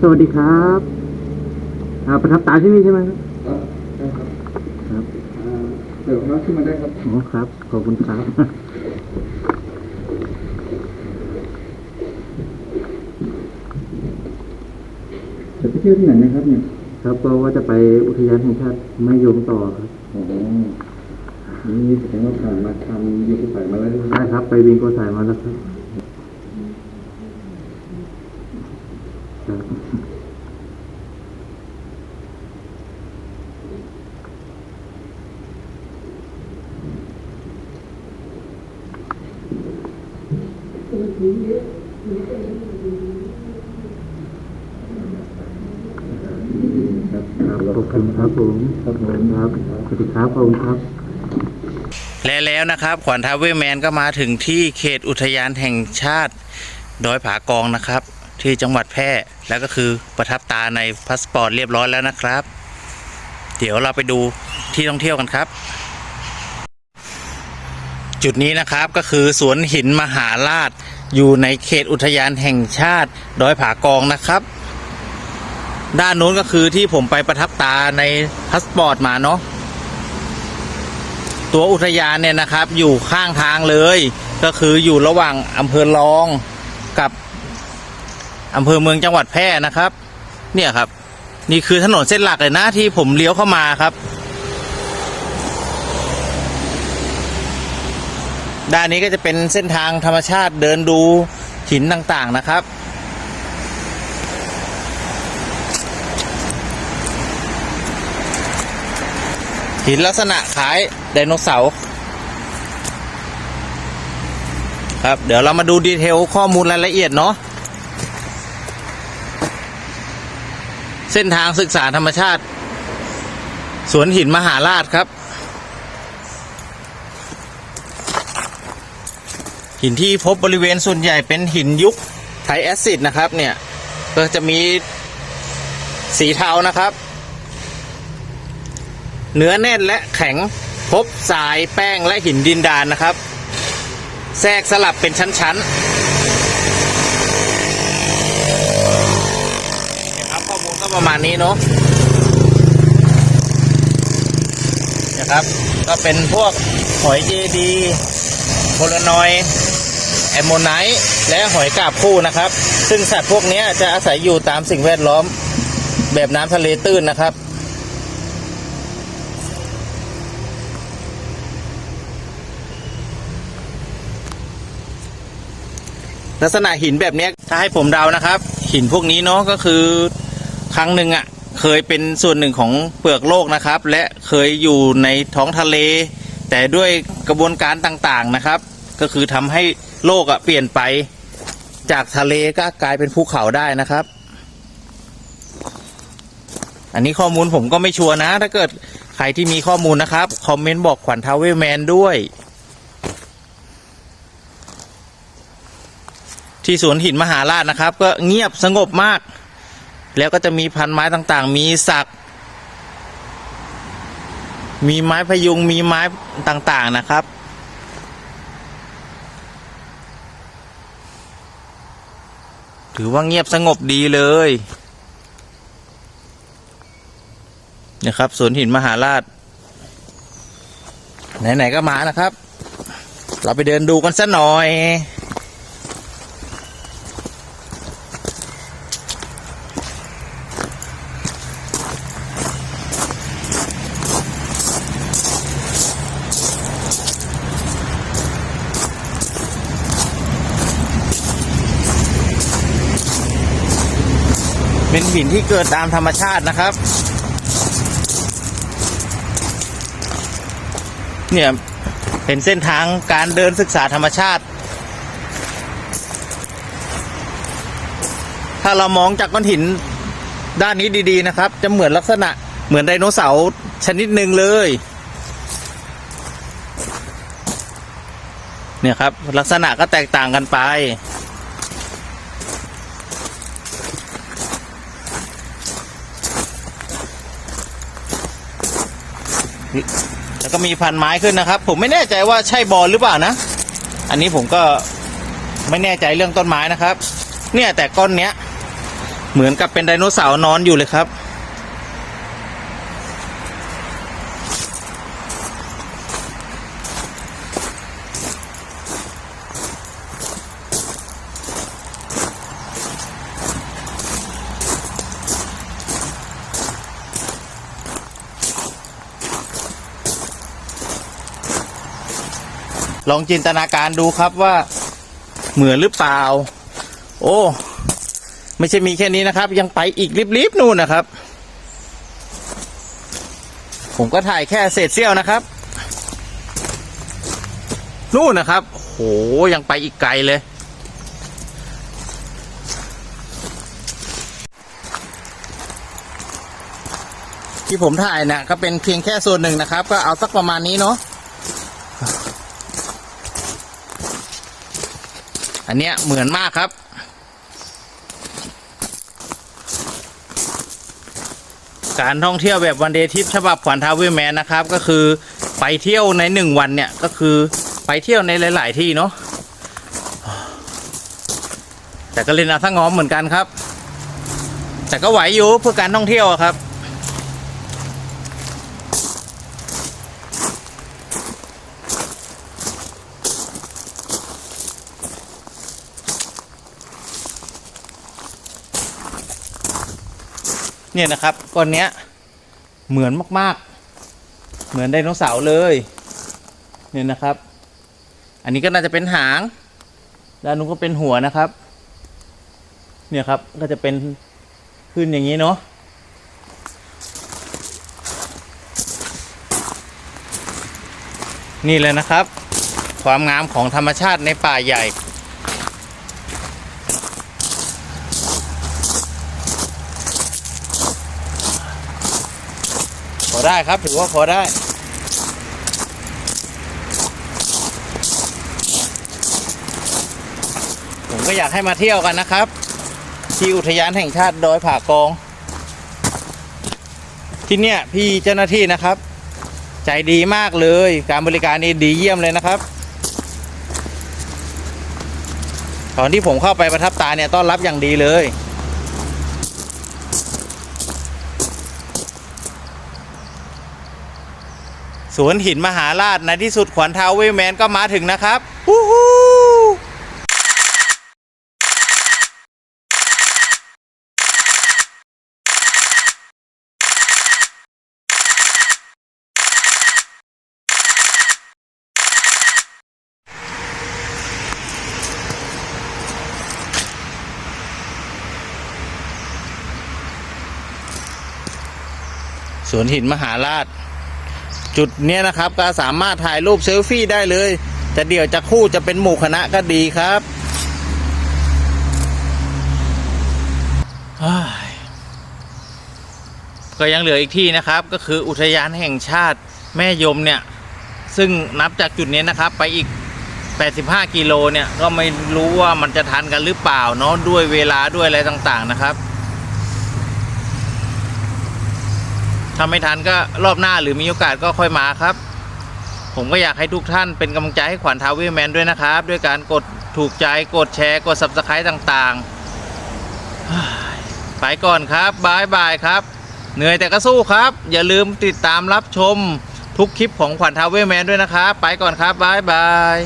สวัสดีครับอ่าประทับตาที่นี่ใช่ไหมครับครับได้ครับครับอ่าเดี๋ยวเราขึ้นมาได้ครับอ๋อครับ ขอบคุณครับ จะไปเที่ยวที่ไหนนะครับเนี่ย ครับก็ว่าจะไปอุทยานแห่งชาติแม่ยมต่อครับโอ้โหนี่แสดงว่าผ่านมาทำยูทูบไปมาแล้วใช่ไหม ได้ครับ ไปวินโกสายมาแล้วครับ ครับผมครับผมครับสวัสดีครับขอบคุณครับ และแล้วนะครับ ขวัญทาวเวแมนก็มาถึงที่เขตอุทยานแห่งชาติดอยผากองนะครับ ที่จังหวัดแพร่แล้วก็คือประทับตาในพาสปอร์ตเรียบร้อยแล้วนะครับ เดี๋ยวเราไปดูที่ท่องเที่ยวกันครับ จุดนี้นะครับก็คือสวนหินมหาราช อยู่ในเขตอุทยานแห่งชาติดอยผากองนะครับ ด้านนู้นก็คือที่ผมไปประทับตาในพาสปอร์ตมาเนาะตัวอุทยานเนี่ยนะครับอยู่ข้างทางเลย ก็คืออยู่ระหว่างอำเภอรองกับ อำเภอเมืองจังหวัดแพร่นะครับ เนี่ยครับ นี่คือถนนเส้นหลักเลยนะที่ผมเลี้ยวเข้ามาครับ ด้านนี้ก็จะเป็นเส้นทางธรรมชาติเดินดูหินต่างๆนะครับหินลักษณะคล้ายไดโนเสาร์ครับ เดี๋ยวเรามาดูดีเทลข้อมูลรายละเอียดเนาะ เส้นทางศึกษาธรรมชาติ สวนหินมหาราชครับ หินที่พบบริเวณส่วนใหญ่เป็นหินยุคไทแอซิดนะครับ เนี่ย ก็จะมีสีเทานะครับ เนื้อแน่นและแข็งพบทรายแป้งและหินดินดานนะครับ แทรกสลับเป็นชั้นๆนะครับข้อ มาณนี้เนาะนะครับ ก็เป็นพวกหอยเจดีโพลานอยแอมโมไนท์และหอยกาบคู่นะครับ ซึ่งสัตว์พวกนี้จะอาศัยอยู่ตามสิ่งแวดล้อมแบบน้ำทะเลตื้นนะครับ ลักษณะหินแบบนี้ถ้าให้ผมเดานะครับ หินพวกนี้เนาะก็คือ ครั้งหนึ่งอะ่ะเคยเป็นส่วนหนึ่งของเปลือกโลกนะครับ และเคยอยู่ในท้องทะเล แต่ด้วยกระบวนการต่างๆนะครับ ก็คือทำให้โลกอะ่ะเปลี่ยนไปจากทะเลก็กลายเป็นภูเขาได้นะครับ อันนี้ข้อมูลผมก็ไม่ชัวร์นะ ถ้าเกิดใครที่มีข้อมูลนะครับ คอมเมนต์บอกขวัญทาวเวลแมนด้วย ที่สวนหินมหาราชนะครับ ก็เงียบสงบมาก แล้วก็จะมีพันไม้ต่างๆ มีสัก มีไม้พยุง มีไม้ต่างๆนะครับ ถือว่าเงียบสงบดีเลยนะครับสวนหินมหาราช ไหน ๆ ก็มานะครับ เราไปเดินดูกันสักหน่อย เป็นหินที่เกิดตามธรรมชาตินะครับ เนี่ย เป็นเส้นทางการเดินศึกษาธรรมชาติ ถ้าเรามองจากก้อนหินด้านนี้ดีๆนะครับ จะเหมือนลักษณะเหมือนไดโนเสาร์ชนิดหนึ่งเลย เนี่ยครับ ลักษณะก็แตกต่างกันไป แล้วก็มีพันไม้ขึ้นนะครับ ผมไม่แน่ใจว่าใช่บอลหรือเปล่านะ อันนี้ผมก็ไม่แน่ใจเรื่องต้นไม้นะครับ เนี่ยแต่ก้อนเนี้ย เหมือนกับเป็นไดโนเสาร์นอนอยู่เลยครับ ลองจินตนาการดูครับว่าเหมือนหรือเปล่า โอ้ ไม่ใช่มีแค่นี้นะครับ ยังไปอีกลิบๆนู่นนะครับ ผมก็ถ่ายแค่เศษเสี้ยวนะครับ นู่นนะครับโหยังไปอีกไกลเลย ที่ผมถ่ายนะก็เป็นเพียงแค่ส่วนหนึ่งนะครับ ก็เอาสักประมาณนี้เนาะ อันเนี้ยเหมือนมากครับ การท่องเที่ยวแบบวันเดย์ทริปฉบับขวัญทาวเวอร์แมนนะครับ ก็คือไปเที่ยวในหนึ่งวันเนี่ยก็คือไปเที่ยวในหลาย ๆ ที่เนาะแต่ก็เล่นอาทั้งง้อมเหมือนกันครับ แต่ก็ไหวอยู่เพื่อการท่องเที่ยวครับ เนี่ยนะครับก้อนเนี้ยเหมือนมากๆ เหมือนไดโนเสาร์เลยเนี่ยนะครับ อันนี้ก็น่าจะเป็นหางด้านนู้นก็เป็นหัวนะครับ เนี่ยครับก็จะเป็นขึ้นอย่างนี้เนาะนี่เลยนะครับ ความงามของธรรมชาติในป่าใหญ่ ได้ครับถือว่าพอได้ผมก็อยากให้มาเที่ยวกันนะครับ ที่อุทยานแห่งชาติดอยผากอง ที่เนี่ยพี่เจ้าหน้าที่นะครับ ใจดีมากเลยการบริการนี่ดีเยี่ยมเลยนะครับ ตอนที่ผมเข้าไปประทับตาเนี่ยต้อนรับอย่างดีเลย สวนหินมหาราชในที่สุดขวัญทาวเวลแมนก็มาถึงนะครับฮู้ฮู้สวนหินมหาราช จุดเนี้ยนะครับก็สามารถถ่ายรูปเซลฟี่ได้เลย จะเดี่ยวจะคู่จะเป็นหมู่คณะก็ดีครับเฮ้ยก็ยังเหลืออีกที่นะครับ ก็คืออุทยานแห่งชาติแม่ยมเนี่ย ซึ่งนับจากจุดนี้นะครับ ไปอีก 85 กิโลเนี่ย ก็ไม่รู้ว่ามันจะทันกันหรือเปล่าเนาะด้วยเวลาด้วยอะไรต่างๆนะครับ ถ้าไม่ทันก็รอบหน้าหรือมีโอกาสก็ค่อยมาครับ ผมก็อยากให้ทุกท่านเป็นกำลังใจให้ขวัญทาวเวอร์แมนด้วยนะครับ ด้วยการกดถูกใจกดแชร์กด subscribe ต่างๆ ไปก่อนครับบายบายครับ เหนื่อยแต่ก็สู้ครับ อย่าลืมติดตามรับชมทุกคลิปของขวัญทาวเวอร์แมนด้วยนะครับ ไปก่อนครับบายบาย